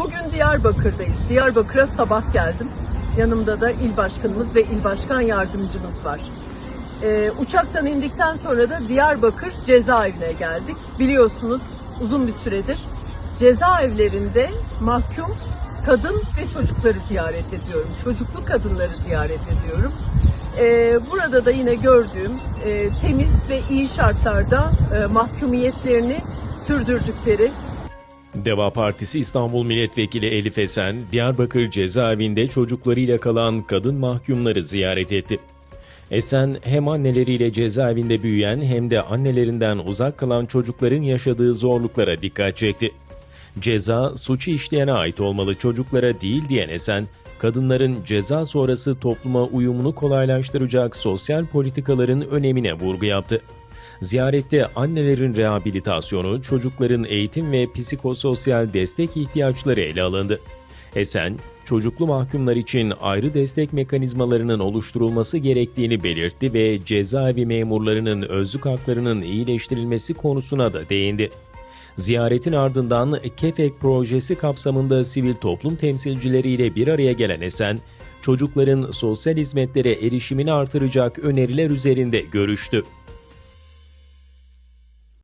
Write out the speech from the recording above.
Bugün Diyarbakır'dayız. Diyarbakır'a sabah geldim. Yanımda da il başkanımız ve il başkan yardımcımız var. Ee, uçaktan indikten sonra da Diyarbakır cezaevine geldik. Biliyorsunuz uzun bir süredir cezaevlerinde mahkum kadın ve çocukları ziyaret ediyorum. Çocuklu kadınları ziyaret ediyorum. Ee, burada da yine gördüğüm e, temiz ve iyi şartlarda e, mahkumiyetlerini sürdürdükleri Deva Partisi İstanbul Milletvekili Elif Esen, Diyarbakır cezaevinde çocuklarıyla kalan kadın mahkumları ziyaret etti. Esen, hem anneleriyle cezaevinde büyüyen hem de annelerinden uzak kalan çocukların yaşadığı zorluklara dikkat çekti. Ceza, suçu işleyene ait olmalı çocuklara değil diyen Esen, kadınların ceza sonrası topluma uyumunu kolaylaştıracak sosyal politikaların önemine vurgu yaptı. Ziyarette annelerin rehabilitasyonu, çocukların eğitim ve psikososyal destek ihtiyaçları ele alındı. Esen, çocuklu mahkumlar için ayrı destek mekanizmalarının oluşturulması gerektiğini belirtti ve cezaevi memurlarının özlük haklarının iyileştirilmesi konusuna da değindi. Ziyaretin ardından KEFEK projesi kapsamında sivil toplum temsilcileriyle bir araya gelen Esen, çocukların sosyal hizmetlere erişimini artıracak öneriler üzerinde görüştü.